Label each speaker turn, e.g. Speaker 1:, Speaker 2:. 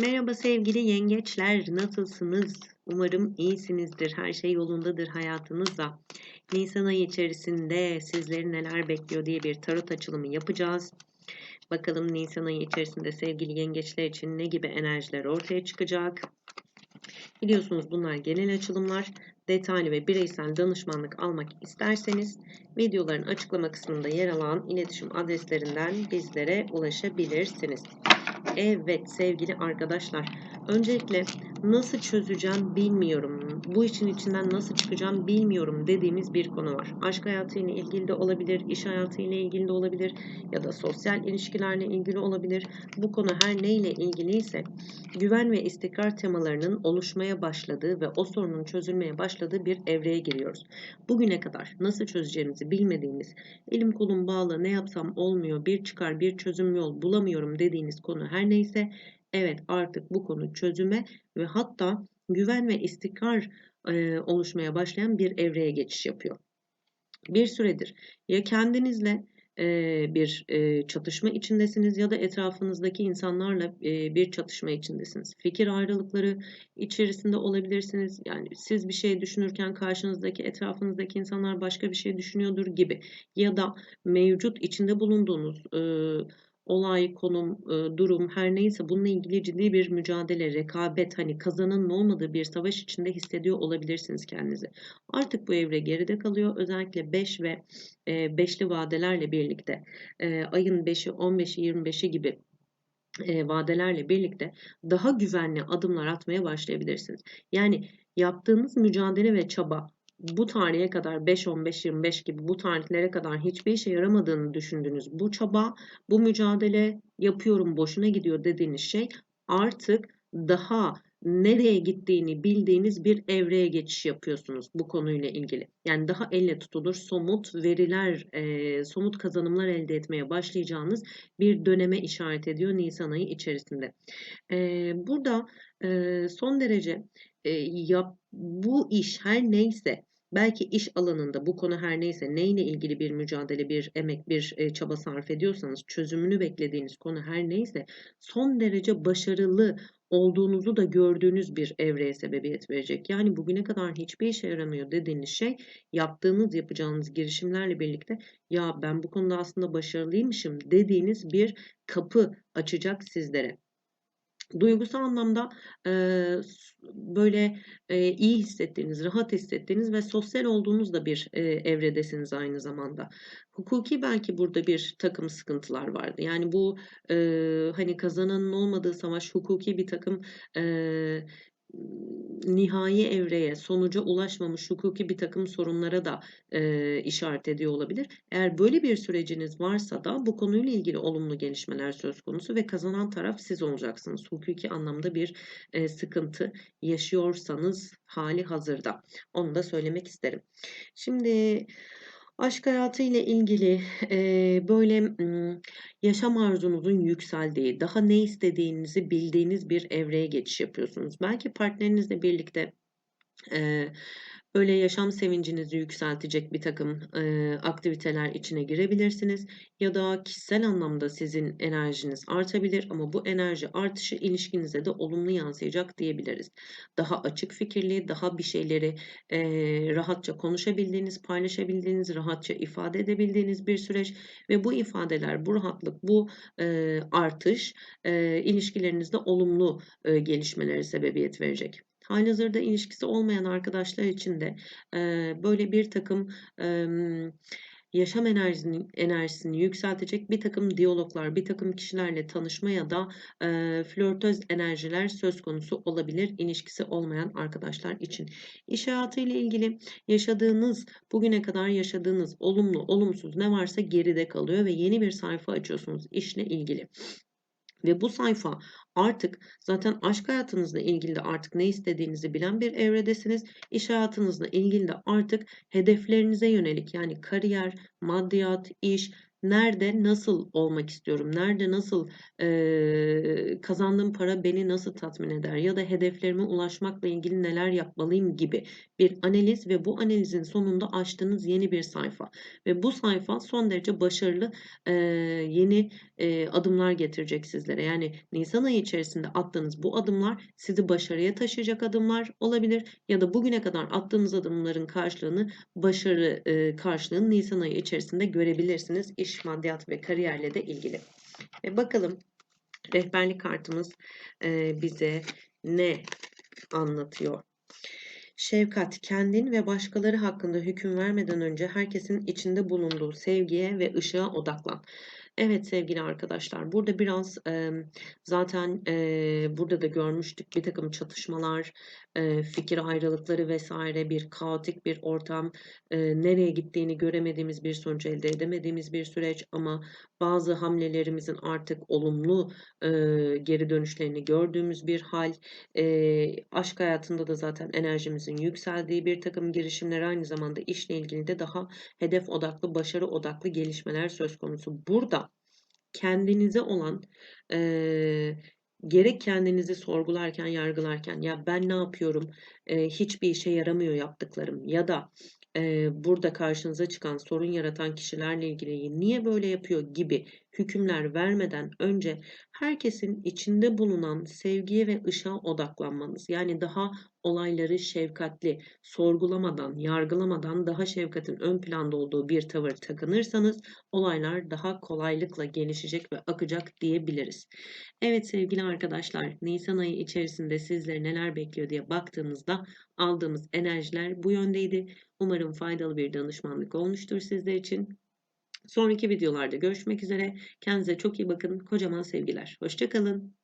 Speaker 1: Merhaba sevgili yengeçler, nasılsınız? Umarım iyisinizdir, her şey yolundadır hayatınızda. Nisan ayı içerisinde sizleri neler bekliyor diye bir tarot açılımı yapacağız. Bakalım Nisan ayı içerisinde sevgili yengeçler için ne gibi enerjiler ortaya çıkacak? Biliyorsunuz bunlar genel açılımlar. Detaylı ve bireysel danışmanlık almak isterseniz videoların açıklama kısmında yer alan iletişim adreslerinden bizlere ulaşabilirsiniz. Evet sevgili arkadaşlar. Öncelikle nasıl çözeceğim bilmiyorum. Bu işin içinden nasıl çıkacağım bilmiyorum dediğimiz bir konu var. Aşk hayatıyla ilgili de olabilir, iş hayatıyla ilgili de olabilir ya da sosyal ilişkilerle ilgili olabilir. Bu konu her neyle ilgiliyse güven ve istikrar temalarının oluşmaya başladığı ve o sorunun çözülmeye başladığı bir evreye giriyoruz. Bugüne kadar nasıl çözeceğimizi bilmediğimiz, elim kolum bağlı ne yapsam olmuyor, bir çıkar bir çözüm yol bulamıyorum dediğiniz konu her neyse evet artık bu konu çözüme ve hatta güven ve istikrar e, oluşmaya başlayan bir evreye geçiş yapıyor. Bir süredir ya kendinizle bir çatışma içindesiniz ya da etrafınızdaki insanlarla bir çatışma içindesiniz. Fikir ayrılıkları içerisinde olabilirsiniz. Yani siz bir şey düşünürken karşınızdaki etrafınızdaki insanlar başka bir şey düşünüyordur gibi ya da mevcut içinde bulunduğunuz olay, konum, durum her neyse bununla ilgili ciddi bir mücadele, rekabet, hani kazanın olmadığı bir savaş içinde hissediyor olabilirsiniz kendinizi. Artık bu evre geride kalıyor. Özellikle 5 ve 5'li vadelerle birlikte ayın 5'i, 15'i, 25'i gibi vadelerle birlikte daha güvenli adımlar atmaya başlayabilirsiniz. Yani yaptığınız mücadele ve çaba bu tarihe kadar 5, 15, 25 gibi bu tarihlere kadar hiçbir işe yaramadığını düşündüğünüz bu çaba, bu mücadele yapıyorum boşuna gidiyor dediğiniz şey artık daha nereye gittiğini bildiğiniz bir evreye geçiş yapıyorsunuz bu konuyla ilgili. Yani daha elle tutulur somut veriler, e, somut kazanımlar elde etmeye başlayacağınız bir döneme işaret ediyor Nisan ayı içerisinde. E, burada e, son derece e, yap, bu iş her neyse Belki iş alanında bu konu her neyse neyle ilgili bir mücadele, bir emek, bir e, çaba sarf ediyorsanız, çözümünü beklediğiniz konu her neyse son derece başarılı olduğunuzu da gördüğünüz bir evreye sebebiyet verecek. Yani bugüne kadar hiçbir işe yaramıyor dediğiniz şey yaptığınız, yapacağınız girişimlerle birlikte ya ben bu konuda aslında başarılıymışım dediğiniz bir kapı açacak sizlere. Duygusal anlamda e, böyle e, iyi hissettiğiniz, rahat hissettiğiniz ve sosyal olduğunuz da bir e, evredesiniz aynı zamanda. Hukuki belki burada bir takım sıkıntılar vardı. Yani bu e, hani kazananın olmadığı savaş hukuki bir takım e, nihai evreye, sonuca ulaşmamış hukuki bir takım sorunlara da e, işaret ediyor olabilir. Eğer böyle bir süreciniz varsa da bu konuyla ilgili olumlu gelişmeler söz konusu ve kazanan taraf siz olacaksınız. Hukuki anlamda bir e, sıkıntı yaşıyorsanız hali hazırda. Onu da söylemek isterim. Şimdi Aşk hayatı ile ilgili e, böyle yaşam arzunuzun yükseldiği, daha ne istediğinizi bildiğiniz bir evreye geçiş yapıyorsunuz. Belki partnerinizle birlikte e, Böyle yaşam sevincinizi yükseltecek bir takım e, aktiviteler içine girebilirsiniz. Ya da kişisel anlamda sizin enerjiniz artabilir ama bu enerji artışı ilişkinize de olumlu yansıyacak diyebiliriz. Daha açık fikirli, daha bir şeyleri e, rahatça konuşabildiğiniz, paylaşabildiğiniz, rahatça ifade edebildiğiniz bir süreç ve bu ifadeler, bu rahatlık, bu e, artış e, ilişkilerinizde olumlu e, gelişmelere sebebiyet verecek halihazırda ilişkisi olmayan arkadaşlar için de e, böyle bir takım e, yaşam enerjisini, enerjisini yükseltecek bir takım diyaloglar, bir takım kişilerle tanışma ya da e, flörtöz enerjiler söz konusu olabilir ilişkisi olmayan arkadaşlar için. İş hayatı ile ilgili yaşadığınız, bugüne kadar yaşadığınız olumlu, olumsuz ne varsa geride kalıyor ve yeni bir sayfa açıyorsunuz işle ilgili. Ve bu sayfa artık zaten aşk hayatınızla ilgili de artık ne istediğinizi bilen bir evredesiniz. İş hayatınızla ilgili de artık hedeflerinize yönelik yani kariyer, maddiyat, iş, nerede nasıl olmak istiyorum, nerede nasıl e, kazandığım para beni nasıl tatmin eder ya da hedeflerime ulaşmakla ilgili neler yapmalıyım gibi bir analiz ve bu analizin sonunda açtığınız yeni bir sayfa ve bu sayfa son derece başarılı e, yeni adımlar getirecek sizlere. Yani Nisan ayı içerisinde attığınız bu adımlar sizi başarıya taşıyacak adımlar olabilir ya da bugüne kadar attığınız adımların karşılığını başarı karşılığını Nisan ayı içerisinde görebilirsiniz. İş, maddiyat ve kariyerle de ilgili. Ve bakalım rehberlik kartımız bize ne anlatıyor? Şefkat, kendin ve başkaları hakkında hüküm vermeden önce herkesin içinde bulunduğu sevgiye ve ışığa odaklan. Evet sevgili arkadaşlar, burada biraz e, zaten e, burada da görmüştük bir takım çatışmalar, e, fikir ayrılıkları vesaire, bir kaotik bir ortam, e, nereye gittiğini göremediğimiz bir sonuç elde edemediğimiz bir süreç ama bazı hamlelerimizin artık olumlu e, geri dönüşlerini gördüğümüz bir hal, e, aşk hayatında da zaten enerjimizin yükseldiği bir takım girişimler aynı zamanda işle ilgili de daha hedef odaklı, başarı odaklı gelişmeler söz konusu. Burada kendinize olan e, gerek kendinizi sorgularken, yargılarken ya ben ne yapıyorum, e, hiçbir işe yaramıyor yaptıklarım ya da e, burada karşınıza çıkan sorun yaratan kişilerle ilgili niye böyle yapıyor gibi hükümler vermeden önce herkesin içinde bulunan sevgiye ve ışığa odaklanmanız. Yani daha olayları şefkatli, sorgulamadan, yargılamadan daha şefkatin ön planda olduğu bir tavır takınırsanız olaylar daha kolaylıkla gelişecek ve akacak diyebiliriz. Evet sevgili arkadaşlar, Nisan ayı içerisinde sizleri neler bekliyor diye baktığımızda aldığımız enerjiler bu yöndeydi. Umarım faydalı bir danışmanlık olmuştur sizler için. Sonraki videolarda görüşmek üzere. Kendinize çok iyi bakın. Kocaman sevgiler. Hoşçakalın.